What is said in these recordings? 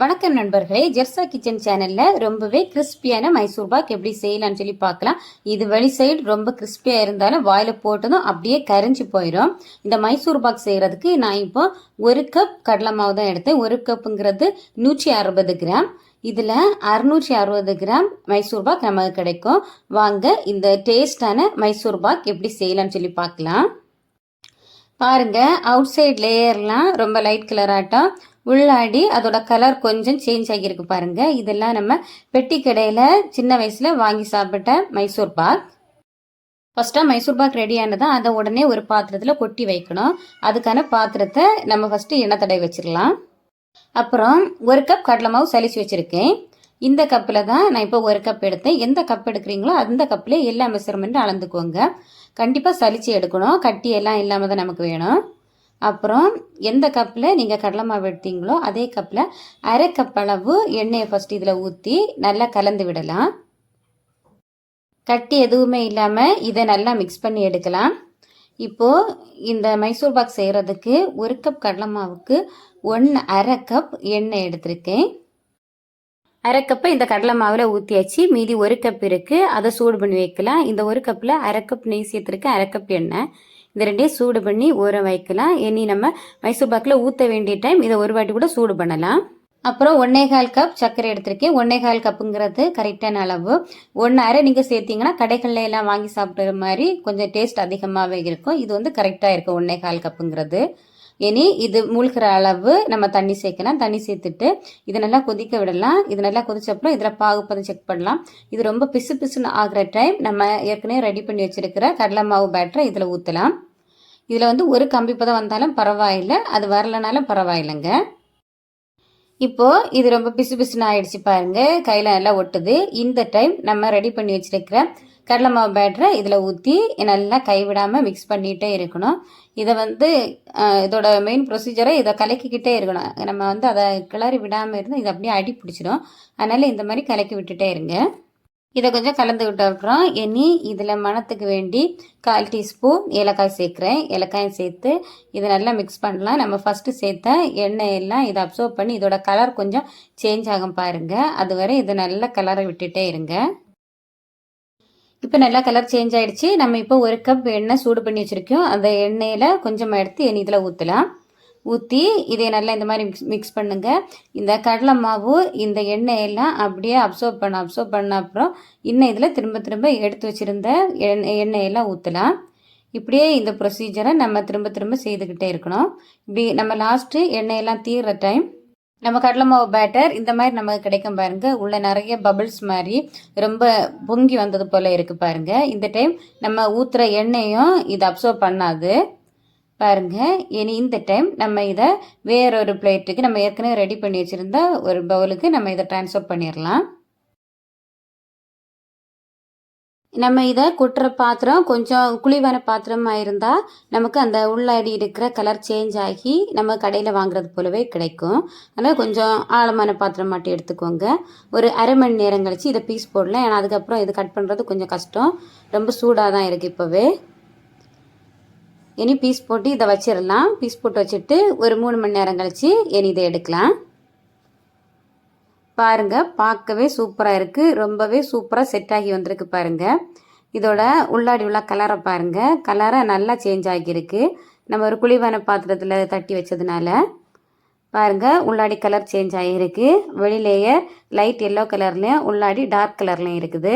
வணக்கம் நண்பர்களே. ஜெர்சா கிச்சன் சேனல்ல ரொம்பவே கிறிஸ்பியான மைசூர் பாக் எப்படி செய்யலாம்னு சொல்லி பார்க்கலாம். இது வழி சைடு ரொம்ப கிறிஸ்பியா இருந்தாலும் வாயில போட்டதும் அப்படியே கரைஞ்சு போயிடும் இந்த மைசூர் பாக் செய்யறதுக்கு நான் இப்போ ஒரு கப் கடலை மாவு தான் எடுத்தேன். ஒரு கப்புங்கிறது நூற்றி அறுபது கிராம். இதில் அறுநூற்றி அறுபது கிராம் மைசூர் பாக் நமக்கு கிடைக்கும். வாங்க இந்த டேஸ்டான மைசூர் பாக் எப்படி செய்யலாம்னு சொல்லி பார்க்கலாம். பாருங்கள் அவுட் சைட் லேயர்லாம் ரொம்ப லைட் கலராட்டம் உள்ளாடி அதோட கலர் கொஞ்சம் சேஞ்ச் ஆகியிருக்கு பாருங்கள் இதெல்லாம் நம்ம பெட்டி கடையில் சின்ன வயசில் வாங்கி சாப்பிட்ட மைசூர் பாக். ஃபஸ்ட்டாக மைசூர் பாக் ரெடி ஆனதான் அதை உடனே ஒரு பாத்திரத்தில் கொட்டி வைக்கணும். அதுக்கான பாத்திரத்தை நம்ம ஃபஸ்ட்டு எண்ணெய் தடவை வச்சிடலாம் அப்புறம் ஒரு கப் கடலை மாவு சலிச்சு வச்சுருக்கேன். இந்த கப்பில் தான் நான் இப்போ ஒரு கப் எடுத்தேன். எந்த கப் எடுக்கிறீங்களோ அந்த கப்பில் எல்லா மெஷர்மெண்ட்டும் அளந்துக்கோங்க. கண்டிப்பாக சளிச்சு எடுக்கணும். கட்டி எல்லாம் இல்லாமல் தான் நமக்கு வேணும். அப்புறம் எந்த கப்பில் நீங்கள் கடலை மாவு எடுத்தீங்களோ அதே கப்பில் அரை கப் அளவு எண்ணெயை ஃபஸ்ட் இதில் ஊற்றி நல்லா கலந்து விடலாம். கட்டி எதுவுமே இல்லாமல் இதை நல்லா மிக்ஸ் பண்ணி எடுக்கலாம். இப்போது இந்த மைசூர் பாக் செய்கிறதுக்கு ஒரு கப் கடலை மாவுக்கு ஒன்று அரை கப் எண்ணெய் எடுத்திருக்கேன். அரை கப்பை இந்த கடலை மாவில் ஊற்றியாச்சு மீதி ஒரு கப் இருக்குது அதை சூடு பண்ணி வைக்கலாம். இந்த ஒரு கப்பில் அரை கப் நெய் சேர்த்துருக்கு. அரை கப் எண்ணெய். இந்த ரெண்டையும் சூடு பண்ணி ஊற வைக்கலாம். இனி நம்ம மைசூர் பாக்கில் ஊற்ற வேண்டிய டைம் இதை ஒரு வாட்டி கூட சூடு பண்ணலாம். அப்புறம் ஒன்னே கால் கப் சர்க்கரை எடுத்திருக்கேன். ஒன்னே கால் கப்புங்கிறது கரெக்டான அளவு. ஒன்று அரை நீங்கள் சேர்த்தீங்கன்னா கடைகளில் எல்லாம் வாங்கி சாப்பிட்ற மாதிரி கொஞ்சம் டேஸ்ட் அதிகமாகவே இருக்கும். இது வந்து கரெக்டாக இருக்கும் ஒன்னே கால் கப்புங்கிறது இனி இது மூழ்கிற அளவு நம்ம தண்ணி சேர்க்கலாம். தண்ணி சேர்த்துட்டு இதை நல்லா கொதிக்க விடலாம். இது நல்லா கொதிச்சப்பறம் இதில் பாகுப்பதம் செக் பண்ணலாம். இது ரொம்ப பிசு பிசுன்னு ஆகிற டைம் நம்ம ஏற்கனவே ரெடி பண்ணி வச்சிருக்கிற கடலை மாவு பேட்டரை இதில் ஊற்றலாம் இதில் வந்து ஒரு கம்பி பதம் வந்தாலும் பரவாயில்லை. அது வரலனாலும் பரவாயில்லைங்க. இப்போது இது ரொம்ப பிசு பிசுன்னு ஆயிடுச்சு பாருங்க. கையில் நல்லா ஒட்டுது. இந்த டைம் நம்ம ரெடி பண்ணி வச்சிருக்கிற கடலை மாவு பேட்டரை இதில் ஊற்றி நல்லா கைவிடாமல் மிக்ஸ் பண்ணிகிட்டே இருக்கணும். இதை வந்து இதோட மெயின் ப்ரொசீஜரை இதை கலக்கிக்கிட்டே இருக்கணும். நம்ம வந்து அதை கிளறி விடாமல் இருந்து இதை அப்படியே அடி பிடிச்சிடும் அதனால் இந்த மாதிரி கலக்கி விட்டுட்டே இருங்க. இதை கொஞ்சம் கலந்து விட்ட இனி இதில் மணத்துக்கு வேண்டி கால் டீஸ்பூன் ஏலக்காய் சேர்க்குறேன். ஏலக்காயும் சேர்த்து இதை நல்லா மிக்ஸ் பண்ணலாம். நம்ம ஃபஸ்ட்டு சேர்த்த எண்ணெய் எல்லாம் இதை அப்சர்வ் பண்ணி இதோட கலர் கொஞ்சம் சேஞ்ச் ஆகும் பாருங்கள் அதுவரை இதை நல்லா கலரை விட்டுட்டே இருங்க. இப்போ நல்லா கலர் சேஞ்ச் ஆகிடுச்சு நம்ம இப்போ ஒரு கப் எண்ணெய் சூடு பண்ணி வச்சுருக்கோம். அந்த எண்ணெயில் கொஞ்சமாக எடுத்து இனி இதில் ஊற்றலாம் ஊற்றி இதை நல்லா இந்த மாதிரி மிக்ஸ் மிக்ஸ் பண்ணுங்கள் இந்த கடலை மாவு இந்த எண்ணெயெல்லாம் அப்படியே அப்சர்வ் பண்ண அப்சர்வ் பண்ண அப்புறம் இன்னும் இதில் திரும்ப திரும்ப எடுத்து வச்சுருந்த எண்ணெய் எண்ணெயெல்லாம் ஊற்றலாம் இப்படியே இந்த ப்ரொசீஜரை நம்ம திரும்ப திரும்ப செய்துக்கிட்டே இருக்கணும். இப்படி நம்ம லாஸ்ட்டு எண்ணெயெல்லாம் தீர்ற டைம் நம்ம கடலை மாவு பேட்டர் இந்த மாதிரி நமக்கு கிடைக்கும் பாருங்க. உள்ள நிறைய பபிள்ஸ் மாதிரி ரொம்ப பொங்கி வந்தது போல் இருக்குது பாருங்கள் இந்த டைம் நம்ம ஊற்றுற எண்ணெயும் இதை அப்சர்வ் பண்ணாது. பாருங்கள் இனி இந்த டைம் நம்ம இதை வேறொரு பிளேட்டுக்கு நம்ம ஏற்கனவே ரெடி பண்ணி வச்சிருந்த ஒரு பவுலுக்கு நம்ம இதை ட்ரான்ஸ்ஃபர் பண்ணிடலாம் நம்ம இதை கொட்டுற பாத்திரம் கொஞ்சம் குழிவான பாத்திரமாக இருந்தால் நமக்கு அந்த உள்ளாடி இருக்கிற கலர் சேஞ்ச் ஆகி நம்ம கடையில் வாங்குறது போலவே கிடைக்கும். அதனால் கொஞ்சம் ஆழமான பாத்திரம் மட்டும் எடுத்துக்கோங்க. ஒரு அரை மணி நேரம் கழித்து இதை பீஸ் போடலாம். ஏன்னா அதுக்கப்புறம் இது கட் பண்ணுறது கொஞ்சம் கஷ்டம். ரொம்ப சூடாக தான் இருக்குது இப்போவே. இனி பீஸ் போட்டு இதை வச்சிடலாம். பீஸ் போட்டு வச்சுட்டு ஒரு மூணு மணி நேரம் கழித்து இனி இதை எடுக்கலாம். பாருங்கள் பார்க்கவே சூப்பராக இருக்குது ரொம்பவே சூப்பராக செட் ஆகி வந்திருக்கு பாருங்கள் இதோட உள்ளாடி உள்ள கலரை பாருங்கள் கலரை நல்லா சேஞ்ச் ஆகியிருக்கு. நம்ம ஒரு குழிவான பாத்திரத்தில் தட்டி வச்சதுனால. பாருங்கள் உள்ளாடி கலர் சேஞ்ச் ஆகியிருக்கு. வெளியிலேயே லைட் எல்லோ கலர்லேயும் உள்ளாடி டார்க் கலர்லேயும் இருக்குது.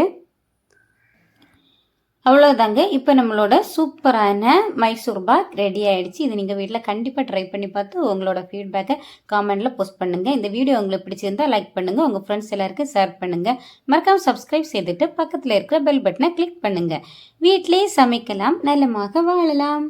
அவ்வளோதாங்க இப்போ நம்மளோட சூப்பரான மைசூர் பாக் ரெடி ஆகிடுச்சு இது நீங்கள் வீட்டில் கண்டிப்பாக ட்ரை பண்ணி பார்த்து உங்களோட ஃபீட்பேக்கை காமெண்டில் போஸ்ட் பண்ணுங்கள் இந்த வீடியோ உங்களுக்கு பிடிச்சிருந்தால் லைக் பண்ணுங்கள் உங்கள் ஃப்ரெண்ட்ஸ் எல்லாருக்கும் ஷேர் பண்ணுங்கள் மறக்காமல் சப்ஸ்கிரைப் செய்துட்டு பக்கத்தில் இருக்கிற பெல் பட்டனை கிளிக் பண்ணுங்கள் வீட்டிலேயே சமைக்கலாம். நலமாக வாழலாம்.